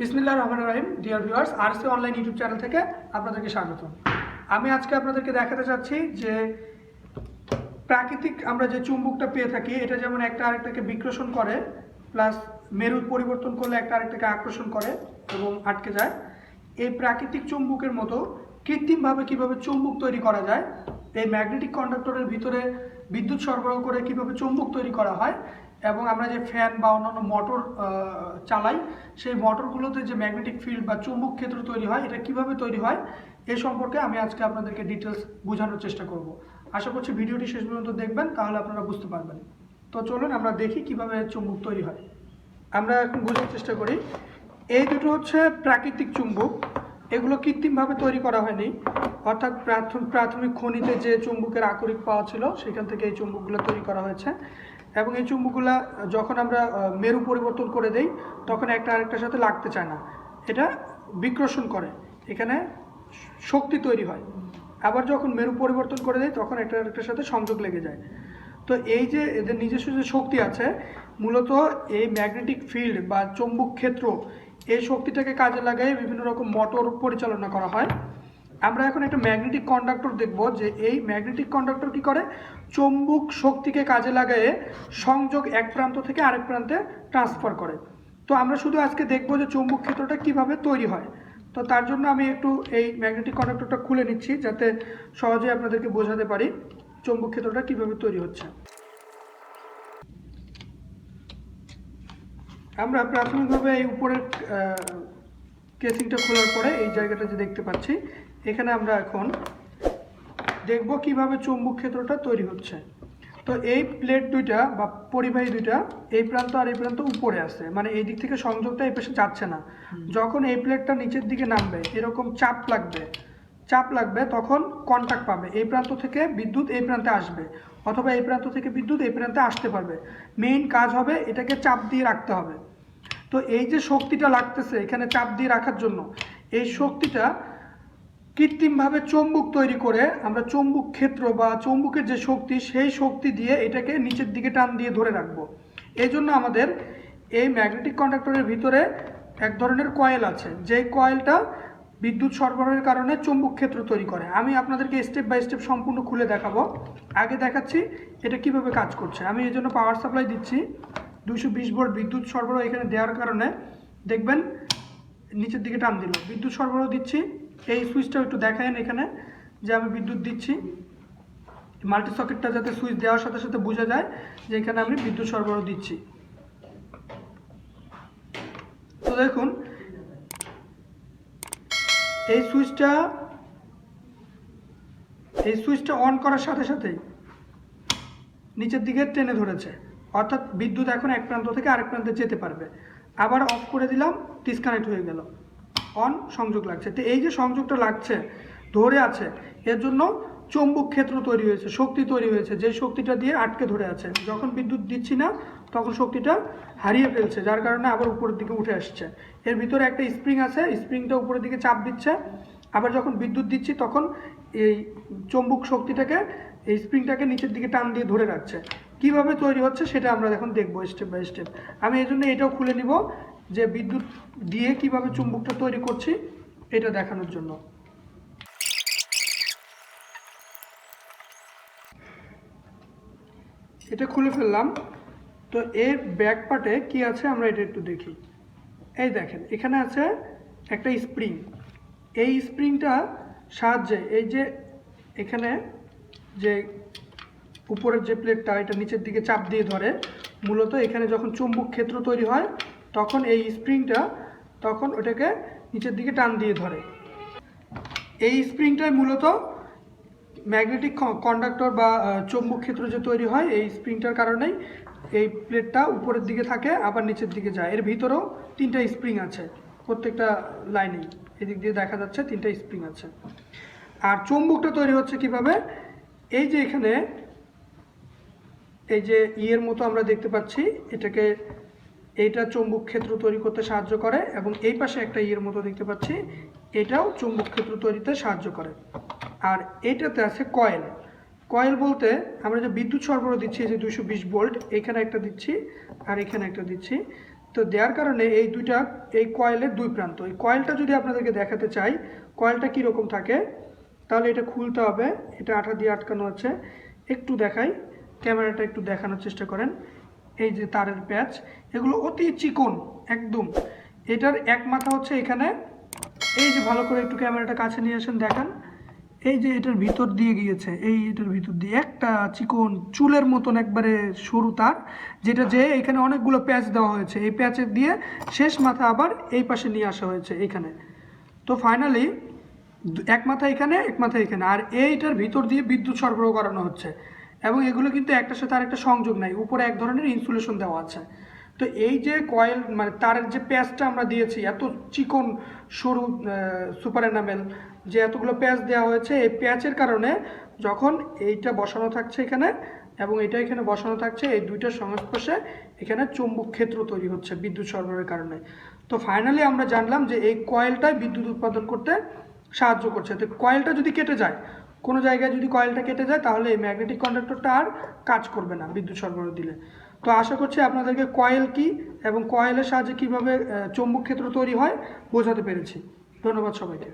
বিসমিল্লাহ রহমান রহিম dear viewers RC online YouTube channel থেকে আপনাদেরকে স্বাগত আমি আজকে আপনাদেরকে দেখাতে চাচ্ছি যে প্রাকৃতিক আমরা যে চুম্বকটা পেয়ে থাকি, এটা যেমন একটা আরেকটাকে বিকর্ষণ করে প্লাস মেরু পরিবর্তন করলে একটা আরেকটাকে আকর্ষণ করে এবং আটকে যায়। এই প্রাকৃতিক চুম্বকের মতো কৃত্রিমভাবে কীভাবে চুম্বক তৈরি করা যায়, এই ম্যাগনেটিক কন্ডাক্টরের ভিতরে বিদ্যুৎ সরবরাহ করে কীভাবে চুম্বক তৈরি করা হয় এবং আমরা যে ফ্যান বা অন্যান্য মোটর চালাই, সেই মোটরগুলোতে যে ম্যাগনেটিক ফিল্ড বা চুম্বক ক্ষেত্র তৈরি হয়, এটা কীভাবে তৈরি হয়, এ সম্পর্কে আমি আজকে আপনাদেরকে ডিটেলস বোঝানোর চেষ্টা করব। আশা করছি ভিডিওটি শেষ পর্যন্ত দেখবেন, তাহলে আপনারা বুঝতে পারবেন। তো চলুন আমরা দেখি কীভাবে চুম্বক তৈরি হয়। আমরা এখন বোঝার চেষ্টা করি, এই দুটো হচ্ছে প্রাকৃতিক চুম্বক, এগুলো কৃত্রিমভাবে তৈরি করা হয়নি। অর্থাৎ প্রাথমিক প্রাথমিক খনিতে যে চুম্বকের আকরিক পাওয়া ছিল, সেখান থেকে এই চুম্বকগুলো তৈরি করা হয়েছে। এবং এই চুম্বকগুলো যখন আমরা মেরু পরিবর্তন করে দেই, তখন একটা আরেকটার সাথে লাগতে চায় না। এটা বিকর্ষণ করে। এখানে শক্তি তৈরি হয়। আবার যখন মেরু পরিবর্তন করে দেয় তখন একটা আরেকটার সাথে সংযোগ লেগে যায়। তো এই যে এদের নিজস্ব যে শক্তি আছে, মূলত এই ম্যাগনেটিক ফিল্ড বা চৌম্বক ক্ষেত্র, এই শক্তিটাকে কাজে লাগাই বিভিন্ন রকম মোটর পরিচালনা করা হয়। আমরা এখন একটা ম্যাগনেটিক কন্ডাক্টর দেখব যে এই ম্যাগনেটিক কন্ডাক্টর কি করে? চৌম্বক শক্তিকে কাজে লাগায়ে সংযোগ এক প্রান্ত থেকে আরেক প্রান্তে ট্রান্সফার করে। তো আমরা শুধু আজকে দেখব যে চৌম্বক ক্ষেত্রটা কীভাবে তৈরি হয়। তো তার জন্য আমি একটু এই ম্যাগনেটিক কন্ডাক্টরটা খুলে নিচ্ছি যাতে সহজে আপনাদেরকে বোঝাতে পারি চৌম্বক ক্ষেত্রটা কীভাবে তৈরি হচ্ছে। আমরা প্রাথমিকভাবে এই উপরের কেসিংটা খোলার পরে এই জায়গাটা যে দেখতে পাচ্ছি এখানে আমরা এখন দেখব কীভাবে চৌম্বক ক্ষেত্রটা তৈরি হচ্ছে। তো এই প্লেট দুইটা বা পরিবাহী দুইটা এই প্রান্ত আর এই প্রান্ত উপরে আছে মানে এই দিক থেকে সংযোগটা এই পাশে যাচ্ছে না। যখন এই প্লেটটা নিচের দিকে নামবে এরকম চাপ লাগবে চাপ লাগবে তখন কন্টাক্ট পাবে এই প্রান্ত থেকে বিদ্যুৎ এই প্রান্তে আসবে অথবা এই প্রান্ত থেকে বিদ্যুৎ এই প্রান্তে আসতে পারবে। মেইন কাজ হবে এটাকে চাপ দিয়ে রাখতে হবে। তো এই যে শক্তিটা লাগতেছে এখানে চাপ দিয়ে রাখার জন্য এই শক্তিটা কৃত্রিমভাবে চৌম্বক তৈরি করে আমরা চম্বুক ক্ষেত্র বা চৌম্বকের যে শক্তি, সেই শক্তি দিয়ে এটাকে নিচের দিকে টান দিয়ে ধরে রাখব। এই জন্য আমাদের এই ম্যাগনেটিক কন্ডাক্টরের ভিতরে এক ধরনের কয়েল আছে। যেই কয়েলটা বিদ্যুৎ সরবরাহের কারণে চৌম্বক ক্ষেত্র তৈরি করে। আমি আপনাদেরকে স্টেপ বাই স্টেপ সম্পূর্ণ খুলে দেখাবো। আগে দেখাচ্ছি এটা কীভাবে কাজ করছে। আমি এই জন্য পাওয়ার সাপ্লাই দিচ্ছি। দুশো বিশ ভোল্ট বিদ্যুৎ সরবরাহ এখানে দেওয়ার কারণে। দেখবেন নিচের দিকে টান দিল। বিদ্যুৎ সরবরাহ দিচ্ছি। এই সুইচটাও একটু দেখায়েন এখানে, যে আমি বিদ্যুৎ দিচ্ছি। মাল্টি সকেটটা যাতে সুইচ দেওয়ার সাথে সাথে বোঝা যায় যে এখানে আমি বিদ্যুৎ সরবরাহ দিচ্ছি। তো দেখুন, এই সুইচটা এই সুইচটা অন করার সাথে সাথেই নিচের দিকে টেনে ধরেছে। অর্থাৎ বিদ্যুৎ এখন এক প্রান্ত থেকে আরেক প্রান্তে যেতে পারবে। আবার অফ করে দিলাম, ডিসকানেক্ট হয়ে গেল। অন সংযোগ লাগছে। তো এই যে সংযোগটা লাগছে, ধরে আছে, এর জন্য চৌম্বক ক্ষেত্র তৈরি হয়েছে, শক্তি তৈরি হয়েছে। যে শক্তিটা দিয়ে আটকে ধরে আছে, যখন বিদ্যুৎ দিচ্ছি না, তখন শক্তিটা হারিয়ে ফেলছে, যার কারণে আবার উপরের দিকে উঠে আসছে। এর ভিতরে একটা স্প্রিং আছে, স্প্রিংটা উপরের দিকে চাপ দিচ্ছে। আবার যখন বিদ্যুৎ দিচ্ছি, তখন এই চৌম্বক শক্তিটাকে, এই স্প্রিংটাকে নিচের দিকে টান দিয়ে ধরে রাখছে। কীভাবে তৈরি হচ্ছে, সেটা আমরা এখন দেখব স্টেপ বাই স্টেপ আমি এই জন্য এটাও খুলে নিব। যে বিদ্যুৎ দিয়ে কীভাবে চুম্বকটা তৈরি করছি, এটা দেখানোর জন্য। এটা খুলে ফেললাম। তো এর ব্যাক পার্টে কি আছে, আমরা এটা একটু দেখি। এই দেখেন, এখানে আছে একটা স্প্রিং এই স্প্রিংটা সাহায্যে এই যে এখানে যে উপরের যে প্লেটটা এটা নিচের দিকে চাপ দিয়ে ধরে, মূলত এখানে যখন চুম্বক ক্ষেত্র তৈরি হয় তখন এই স্প্রিংটা তখন ওটাকে নিচের দিকে টান দিয়ে ধরে। এই স্প্রিংটাই মূলত ম্যাগনেটিক কন্ডাক্টর বা চৌম্বক ক্ষেত্র যে তৈরি হয়, এই স্প্রিংটার কারণেই এই প্লেটটা উপরের দিকে থাকে, আবার নিচের দিকে যায়। এর ভিতরেও তিনটা স্প্রিং আছে, প্রত্যেকটা লাইনেই। এদিক দিয়ে দেখা যাচ্ছে তিনটা স্প্রিং আছে। আর চৌম্বকটা তৈরি হচ্ছে কীভাবে? এই যে এখানে, এই যে ইয়ের মতো আমরা দেখতে পাচ্ছি, এটাকে এইটা চৌম্বক ক্ষেত্র তৈরি করতে সাহায্য করে এবং এই পাশে একটা ইয়ের মতো দেখতে পাচ্ছি, এটাও চৌম্বক ক্ষেত্র তৈরিতে সাহায্য করে। আর এইটাতে আছে কয়েল। কয়েল বলতে আমরা যে বিদ্যুৎ সরবরাহ দিচ্ছি যে দুশো বিশ ভোল্ট, এখানে একটা দিচ্ছি আর এখানে একটা দিচ্ছি। তো দেওয়ার কারণে এই দুইটা, এই কয়েলের দুই প্রান্ত। এই কয়েলটা যদি আপনাদেরকে দেখাতে চাই, কয়েলটা কীরকম থাকে, তাহলে এটা খুলতে হবে। এটা আঠা দিয়ে আটকানো আছে। একটু দেখাই, ক্যামেরাটা একটু দেখানোর চেষ্টা করেন। এই যে তারের প্যাচ, এগুলো অতি চিকন, একদম। এটার এক মাথা হচ্ছে এখানে। এই যে ভালো করে একটু ক্যামেরাটা কাছে নিয়ে আসেন, দেখান। এই যে এটার ভিতর দিয়ে গিয়েছে, এই এটার ভিতর দিয়ে। একটা চিকন চুলের মতন একবারে সরু তার, যেটা যে এখানে অনেকগুলো প্যাচ দেওয়া হয়েছে। এই প্যাচের দিয়ে শেষ মাথা আবার এই পাশে নিয়ে আসা হয়েছে এইখানে তো ফাইনালি এক মাথা এখানে, এক মাথা এখানে। আর এইটার ভিতর দিয়ে বিদ্যুৎ সরবরাহ করানো হচ্ছে। এবং এগুলো কিন্তু একটার সাথে আরেকটা সংযোগ নাই। উপরে এক ধরনের ইনসুলেশন দেওয়া আছে। তো এই যে কয়েল মানে তারের যে প্যাচটা আমরা দিয়েছি, এত চিকন সরু সুপার এনামেল যে এতগুলো প্যাচ দেওয়া হয়েছে, এই প্যাচের কারণে যখন এইটা বসানো থাকছে এখানে এবং এটা এখানে বসানো থাকছে, এই দুইটার সংস্পর্শে এখানে চুম্বক ক্ষেত্র তৈরি হচ্ছে বিদ্যুৎ সরবরাহের কারণে। তো ফাইনালি আমরা জানলাম যে এই কয়েলটাই বিদ্যুৎ উৎপাদন করতে সাহায্য করছে। তো কয়েলটা যদি কেটে যায় কোনো জায়গায় যদি কয়েলটা কেটে যায়, তাহলে এই ম্যাগনেটিক কন্ডাক্টরটা আর কাজ করবে না বিদ্যুৎ সরবরাহ দিলে। তো আশা করছি আপনাদেরকে কয়েল কি এবং কয়েলের সাহায্যে কীভাবে চৌম্বক ক্ষেত্র তৈরি হয় বোঝাতে পেরেছি। ধন্যবাদ সবাইকে।